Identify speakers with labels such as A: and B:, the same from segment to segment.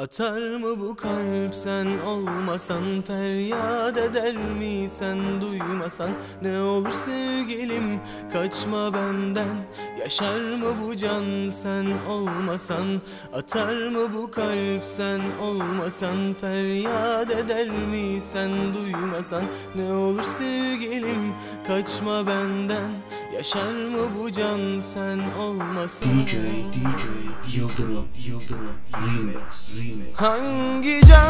A: Atar mı bu kalp sen olmasan? Feryat eder mi sen duymasan? Ne olur sevgilim kaçma benden. Yaşar mı bu can sen olmasan? Atar mı bu kalp sen olmasan? Feryat eder mi sen duymasan? Ne olur sevgilim kaçma benden. Yaşar mı bu can sen olmasan?
B: DJ DJ Yıldırım Yıldırım Remix Remix
A: Hangi can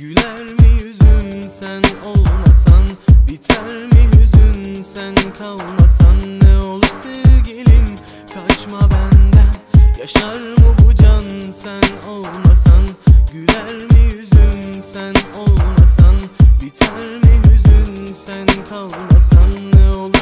A: Güler mi yüzün sen olmasan? Biter mi hüzün sen kalmasan? Ne olur sevgilim kaçma benden. Yaşar mı bu can sen olmasan? Güler mi yüzün sen olmasan? Biter mi hüzün sen kalmasan? Ne olur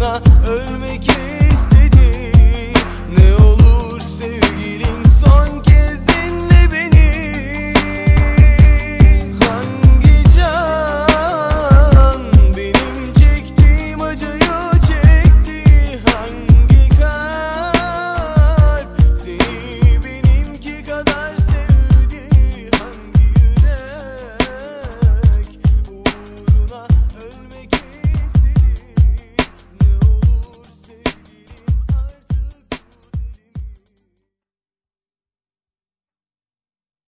A: uğruna ölmedim